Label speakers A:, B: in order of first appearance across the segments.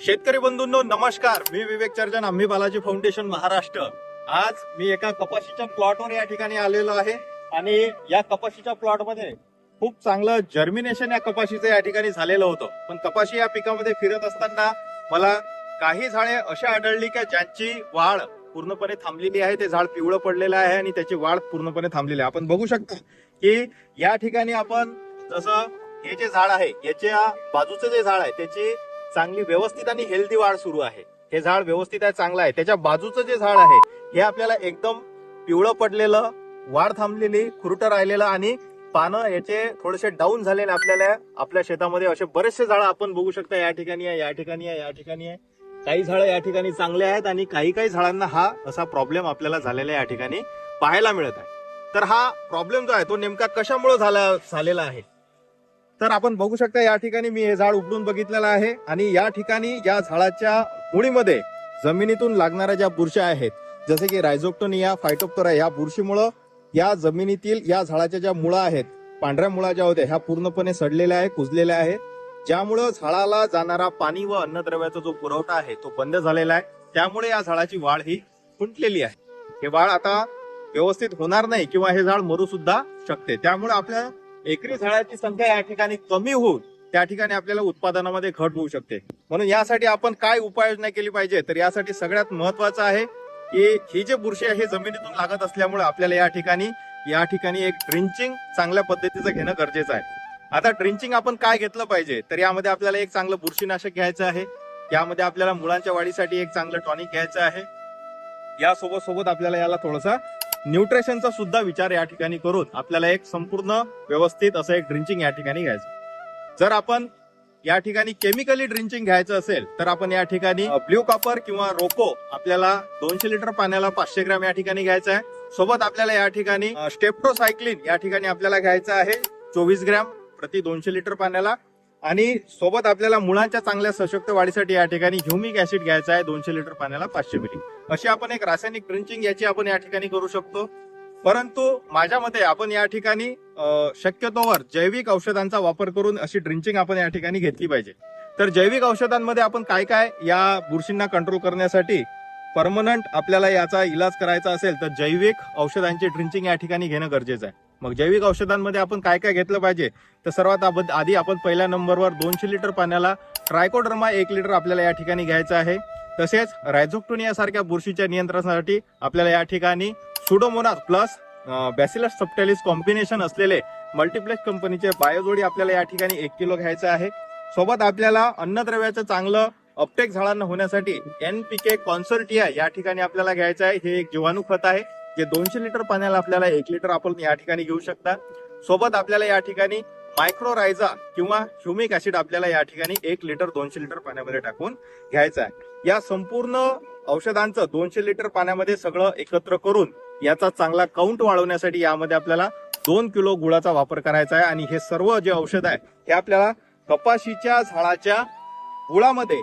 A: शेतकरी बंधूंनो नमस्कार. मी विवेक चर्जन आम्ही बालाजी फाउंडेशन महाराष्ट्र. आज मी एका कपाशीच्या प्लॉटवर या ठिकाणी आलेलो आहे आणि या कपाशीच्या प्लॉटमध्ये खूप चांगलं जर्मिनेशन या कपाशीचं या ठिकाणी झालेलं होतं. पण कपाशी या पिकामध्ये फिरत असताना मला काही झाडे अशा आढळली की ज्यांची वाढ पूर्णपणे थांबलेली आहे. ते झाड पिवळं पडलेलं आहे आणि त्याची वाढ पूर्णपणे थांबलेली आहे. आपण बघू शकता की या ठिकाणी आपण जसं हे जे झाड आहे याच्या बाजूचं जे झाड आहे त्याची चांगली व्यवस्थित आणि हेल्दी वाढ सुरू आहे. हे झाड व्यवस्थित आहे चांगलं आहे. त्याच्या बाजूचं जे झाड आहे हे आपल्याला एकदम पिवळं पडलेलं वाढ थांबलेली खुरटं राहिलेलं आणि पानं याचे थोडेसे डाऊन झालेले आपल्याला आपल्या शेतामध्ये असे बरेचसे झाड आपण बघू शकता या ठिकाणी आहे या ठिकाणी आहे या ठिकाणी आहे. काही झाडं या ठिकाणी चांगले आहेत आणि काही काही झाडांना हा असा प्रॉब्लेम आपल्याला झालेला या ठिकाणी पाहायला मिळत आहे. तर हा प्रॉब्लेम जो आहे तो नेमका कशामुळे झाला झालेला आहे? तर आपण बघू शकता या ठिकाणी मी हे झाड उपडून बघितलेलं आहे. आणि या ठिकाणी या झाडाच्या मुळीमध्ये जमिनीतून लागणाऱ्या ज्या बुरश्या आहेत जसे की रायझोक्टोनिया फायटोप्टोरा या बुरशीमुळं या जमिनीतील या झाडाच्या ज्या मुळा आहेत पांढऱ्या मुळा ज्या होत्या ह्या पूर्णपणे सडलेल्या आहे कुजलेल्या आहेत. ज्यामुळं झाडाला जाणारा पाणी व अन्नद्रव्याचा जो पुरवठा आहे तो बंद झालेला आहे. त्यामुळे या झाडाची वाढ ही खुंटलेली आहे. हे वाढ आता व्यवस्थित होणार नाही किंवा हे झाड मरू सुद्धा शकते. त्यामुळे आपल्या एकरी झाडाची संख्या या ठिकाणी कमी होऊन त्या ठिकाणी आपल्याला उत्पादनामध्ये घट होऊ शकते. म्हणून यासाठी आपण काय उपाययोजना केली पाहिजे? तर यासाठी सगळ्यात महत्वाचं आहे की ही जे बुरशी आहे हे जमिनीतून लागत असल्यामुळे आपल्याला या ठिकाणी या ठिकाणी एक ड्रिंचिंग चांगल्या पद्धतीचं घेणं गरजेचं आहे. आता ड्रिंचिंग आपण काय घेतलं पाहिजे? तर यामध्ये आपल्याला एक चांगलं बुरशीनाशक घ्यायचं आहे. यामध्ये आपल्याला मुलांच्या वाढीसाठी एक चांगलं टॉनिक घ्यायचं आहे. यासोबत सोबत आपल्याला याला थोडासा न्यूट्रिशनचा सुद्धा विचार या ठिकाणी करून आपल्याला एक संपूर्ण व्यवस्थित असं एक ड्रिंचिंग या ठिकाणी घ्यायचं. जर आपण या ठिकाणी केमिकली ड्रिंचिंग घ्यायचं असेल तर आपण या ठिकाणी ब्ल्यू कॉपर किंवा रोको आपल्याला दोनशे लिटर पाण्याला पाचशे ग्रॅम या ठिकाणी घ्यायचं आहे. सोबत आपल्याला या ठिकाणी स्टेप्टोसायक्लिन या ठिकाणी आपल्याला घ्यायचं आहे चोवीस ग्रॅम प्रति दोनशे लिटर पाण्याला. आणि सोबत आपल्याला मुळांच्या चांगल्या सशक्त वाढीसाठी या ठिकाणी ह्युमिक ऍसिड घ्यायचा आहे दोनशे लिटर पाण्याला पाचशे मिली. अशी आपण एक रासायनिक ड्रिंचिंग याची आपण या ठिकाणी करू शकतो. परंतु माझ्या मते आपण या ठिकाणी शक्यतोवर जैविक औषधांचा वापर करून अशी ड्रिंचिंग आपण या ठिकाणी घेतली पाहिजे. तर जैविक औषधांमध्ये आपण काय काय या बुरशींना कंट्रोल करण्यासाठी परमनंट आपल्याला याचा इलाज करायचा असेल तर जैविक औषधांची ड्रिंचिंग या ठिकाणी घेणं गरजेचं आहे. मग जैविक औषधांमध्ये आपण काय काय घेतलं पाहिजे? तर सर्वात आब- आधी आपण पहिल्या नंबरवर दोनशे लिटर पाण्याला ट्रायकोडर्मा एक लिटर आपल्याला या ठिकाणी घ्यायचं आहे. तसेच रायझोक्टोनिया सारख्या बुरशीच्या नियंत्रणासाठी आपल्याला या ठिकाणी pseudomonas plus bacillus subtilis combination असलेले मल्टिप्लेक्स कंपनीचे बायोजोडी आपल्याला या ठिकाणी एक किलो घ्यायचं आहे. सोबत आपल्याला अन्नद्रव्याचं चांगलं अपटेक झाडांना होण्यासाठी एन पी के कॉन्सर्टिया या ठिकाणी आपल्याला घ्यायचं आहे. हे एक जीवाणू खत आहे जे दोनशे लिटर पाण्याला आपल्याला एक लिटर आपण या ठिकाणी घेऊ शकता. सोबत आपल्याला या ठिकाणी मायक्रोरायझा किंवा ह्युमिक ऍसिड आपल्याला या ठिकाणी एक लिटर दोनशे लिटर पाण्यामध्ये टाकून घ्यायचं आहे. या संपूर्ण औषधांचं दोनशे लिटर पाण्यामध्ये सगळं एकत्र करून याचा चांगला काउंट वाढवण्यासाठी यामध्ये आपल्याला दोन किलो गुळाचा वापर करायचा आहे. आणि हे सर्व जे औषध आहे हे आपल्याला कपाशीच्या झाडाच्या गुळामध्ये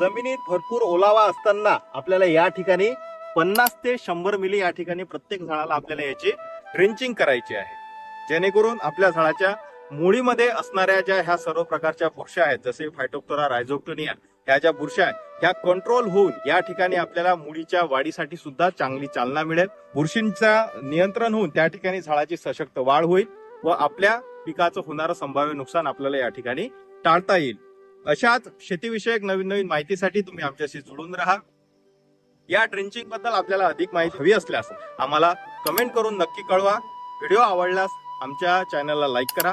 A: जमिनीत भरपूर ओलावा असताना आपल्याला या ठिकाणी पन्नास ते शंभर मिली या ठिकाणी प्रत्येक झाडाला आपल्याला याची ड्रिंचिंग करायची आहे. जेणेकरून आपल्या झाडाच्या मुळीमध्ये असणाऱ्या ज्या ह्या सर्व प्रकारच्या बुरश्या आहेत जसे फायटोक्टोरा रायझोक्टोनिया ह्या ज्या बुरश्या आहेत ह्या कंट्रोल होऊन या ठिकाणी आपल्याला मुळीच्या वाढीसाठी सुद्धा चांगली चालना मिळेल. बुरशींचा नियंत्रण होऊन त्या ठिकाणी झाडाची सशक्त वाढ होईल व आपल्या पिकाचं होणारं संभाव्य नुकसान आपल्याला या ठिकाणी टाळता येईल. अशाच शेतीविषयक नवीन नवीन माहितीसाठी तुम्ही आमच्याशी जुळून राहा. या ड्रिंचिंगबद्दल आपल्याला अधिक माहिती हवी असल्यास आम्हाला कमेंट करून नक्की कळवा. व्हिडिओ आवडल्यास आमच्या चॅनलला लाईक करा.